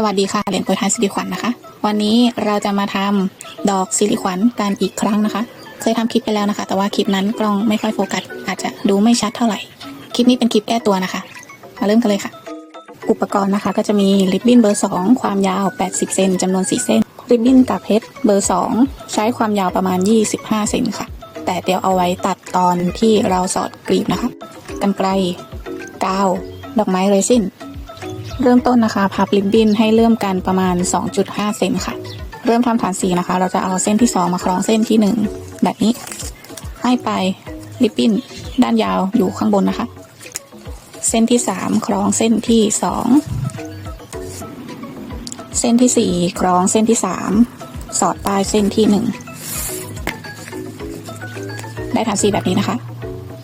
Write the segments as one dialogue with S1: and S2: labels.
S1: สวัสดีค่ะเหรียญโปรยทานสิริขวัญนะคะ วันนี้เราจะมาทำดอกสิริขวัญกันอีกครั้งนะคะ เคยทำคลิปไปแล้วนะคะ แต่ว่าคลิปนั้นกล้องไม่ค่อยโฟกัสอาจจะดูไม่ชัดเท่าไหร่ คลิปนี้เป็นคลิปแก้ตัวนะคะมาเริ่มกันเลยค่ะ อุปกรณ์นะคะก็จะมีริบบิ้นเบอร์ 2 ความยาว 80 เซนจำนวน 4 เส้น ริบบิ้นกับเพชรเบอร์ 2 ใช้ความยาวประมาณ 25 เซนค่ะ แต่เดี๋ยวเอาไว้ตัดตอนที่เราสอดกรีบนะคะกันไกลกาว ดอกไม้เรซิน เริ่มต้นนะคะพับริบบิ้นให้เริ่มกันประมาณ 2.5 เซนค่ะ เริ่มทำฐานสีนะคะ เราจะเอาเส้นที่ 2 มาคล้องเส้นที่ 1 แบบนี้ ให้ไปริบบิ้นด้านยาวอยู่ข้างบนนะคะ เส้นที่ 3 คล้องเส้นที่ 2 เส้นที่ 4 คล้องเส้นที่ 3 สอดใต้เส้นที่ 1 ได้ฐานสีแบบนี้นะคะ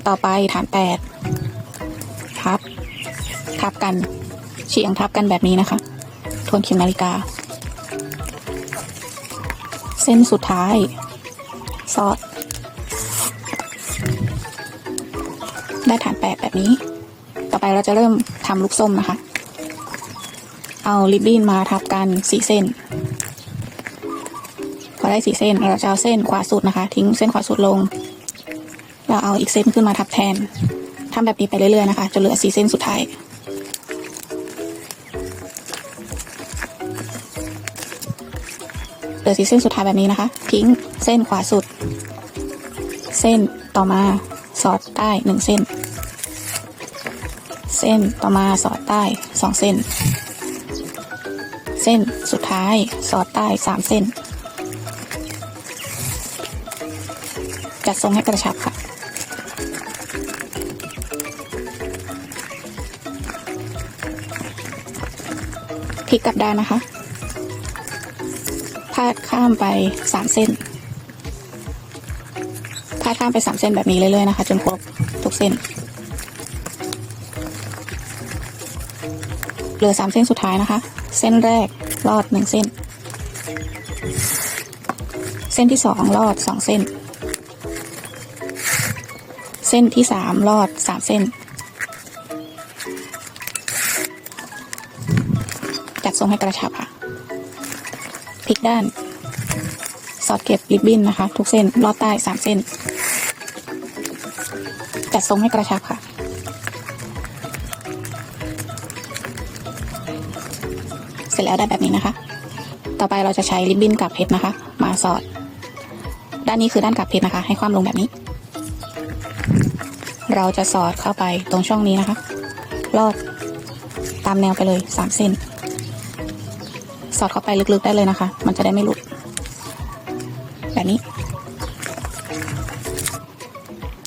S1: ต่อไปฐาน8ทับ ทับกัน เฉียงทับกันแบบนี้นะคะทวนเข็มนาฬิกา เส้นสุดท้าย สอด ได้ฐานแปดแบบนี้ ต่อไปเราจะเริ่มทำลูกส้มนะคะ เอาริบบิ้นมาทับกันสี่เส้น พอได้สี่เส้นเราจะเอาเส้นขวาสุดนะคะ ทิ้งเส้นขวาสุดลง เราเอาอีกเส้นขึ้นมาทับแทนทำแบบนี้ไปเรื่อยๆนะคะจนเหลือสี่เส้นสุดท้าย เหลือสีเส้นสุดท้ายแบบนี้นะคะทิ้งเส้นขวาสุด เส้นต่อมาสอดใต้หนึ่งเส้น เส้นต่อมาสอดใต้สองเส้น เส้นสุดท้ายสอดใต้สามเส้น จัดทรงให้กระชับค่ะพลิกกลับด้านนะคะ พาดข้ามไปสามเส้นพาดข้ามไปสามเส้นแบบนี้เรื่อยๆนะคะ จนครบทุกเส้น เหลือสามเส้นสุดท้ายนะคะ เส้นแรกลอดหนึ่งเส้น เส้นที่สองลอดสองเส้น เส้นที่สามลอดสามเส้น จัดทรงให้กระชับค่ะ ลิกด้าน สอดเก็บริบบิ้นนะคะ ทุกเส้นลอดใต้สามเส้น จัดทรงให้กระชับค่ะ เสร็จแล้วได้แบบนี้นะคะ ต่อไปเราจะใช้ริบบิ้นกับเพชรนะคะ มาสอด ด้านนี้คือด้านกับเพชรนะคะ ให้ความลงแบบนี้ เราจะสอดเข้าไปตรงช่องนี้นะคะ ลอดตามแนวไปเลยสามเส้น สอดเข้าไปลึกๆได้เลยนะคะ มันจะได้ไม่หลุด แบบนี้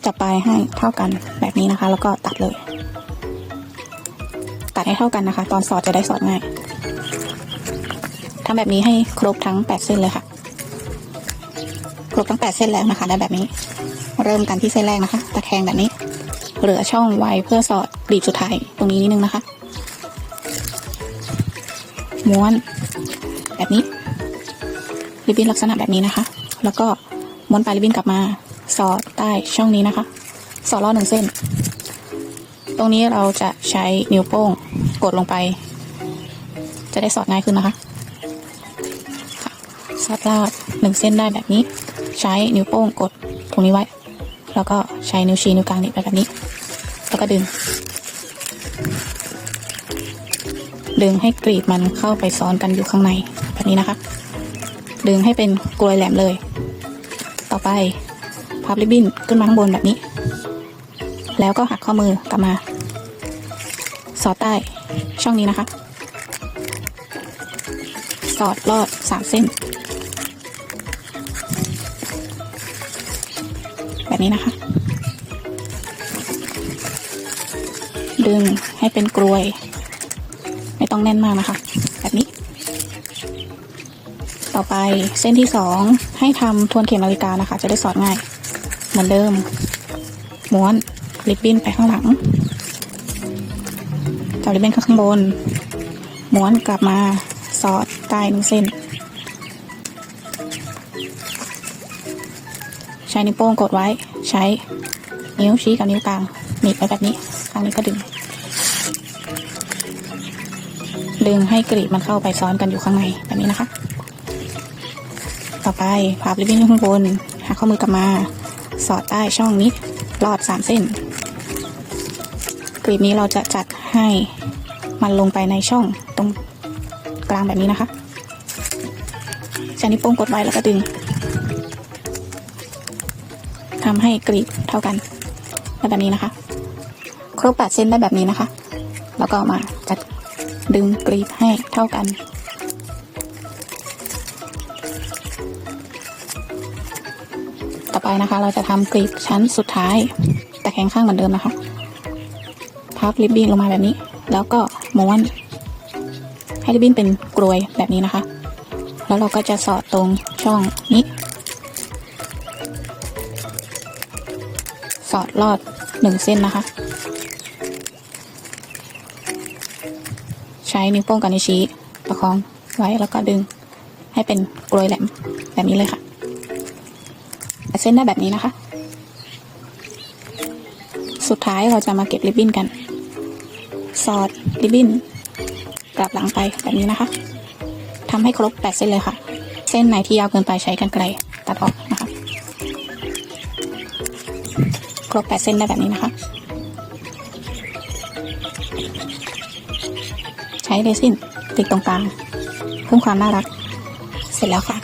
S1: จับปลายให้เท่ากันแบบนี้นะคะ แล้วก็ตัดเลย ตัดให้เท่ากันนะคะ ตอนสอดจะได้สอดง่ายทำแบบนี้ให้ครบทั้งแปดเส้นเลยค่ะ ครบทั้งแปดเส้นแล้วนะคะได้แบบนี้ เริ่มกันที่เส้นแรกนะคะ ตะแคงแบบนี้ เหลือช่องไว้เพื่อสอดบีบสุดท้ายตรงนี้นิดนึงนะคะ ม้วน แบบนี้ ริบบิ้นลักษณะแบบนี้นะคะ แล้วก็ม้วนปลายริบบิ้นกลับมา สอดใต้ช่องนี้นะคะ สอดลอดหนึ่งเส้น ตรงนี้เราจะใช้นิ้วโป้งกดลงไป จะได้สอดง่ายขึ้นนะคะสอดลอดหนึ่งเส้นได้แบบนี้ ใช้นิ้วโป้งกดตรงนี้ไว้ แล้วก็ใช้นิ้วชี้นิ้วกลางนี่ไปแบบนี้ แล้วก็ดึง ดึงให้กรีบมันเข้าไปซ้อนกันอยู่ข้างใน นี้นะคะ ดึงให้เป็นกลวยแหลมเลย ต่อไปพับริบบิ้นขึ้นมาข้างบนแบบนี้ แล้วก็หักข้อมือกลับมา สอดใต้ช่องนี้นะคะ สอดลอดสามเส้น แบบนี้นะคะดึงให้เป็นกลวย ไม่ต้องแน่นมากนะคะ แบบนี้ ต่อไปเส้นที่สองให้ทำทวนเข็มนาฬิกานะคะ จะได้สอดง่าย เหมือนเดิม ม้วนริบบิ้นไปข้างหลังจับริบบิ้นข้างบน ม้วนกลับมาสอดใต้หนึ่งเส้น ใช้นิ้วโป้งกดไว้ ใช้นิ้วชี้กับนิ้วกลางหนีบไปแบบนี้ข้างนี้ก็ดึง ดึงให้กรีบมันเข้าไปซ้อนกันอยู่ข้างในแบบนี้นะคะ ต่อไปพับริบบิ้นข้างบนหาข้อมือกลับมา สอดใต้ช่องนี้ลอดสามเส้นกรีบนี้เราจะจัดให้มันลงไปในช่องตรงกลางแบบนี้นะคะใช้นิ้วโป้งกดไว้แล้วก็ดึงทำให้กรีบเท่ากันได้แบบนี้นะคะ ครบแปดเส้นได้แบบนี้นะคะ แล้วก็มาจัดดึงกรีบให้เท่ากัน ต่อไปนะคะ เราจะทำกรีบชั้นสุดท้าย แต่แข็งข้างเหมือนเดิมนะคะ พับริบบิ้นลงมาแบบนี้ แล้วก็ม้วน ให้ริบบิ้นเป็นกลวยแบบนี้นะคะ แล้วเราก็จะสอดตรงช่องนี้ สอดลอดหนึ่งเส้นนะคะ ใช้นิ้วโป้งกับนิ้วชี้ประคองไว้แล้วก็ดึงให้เป็นกลวยแหลมแบบนี้เลยค่ะ เส้นได้แบบนี้นะคะ สุดท้ายเราจะมาเก็บริบบิ้นกัน สอดริบบิ้นกลับหลังไปแบบนี้นะคะทำให้ครบแปดเส้นเลยค่ะ เส้นไหนที่ยาวเกินไปใช้กันไกลตัดออกนะคะ ครบแปดเส้นได้แบบนี้นะคะ ใช้เรซินติดตรงกลางเพิ่มความน่ารัก เสร็จแล้วค่ะ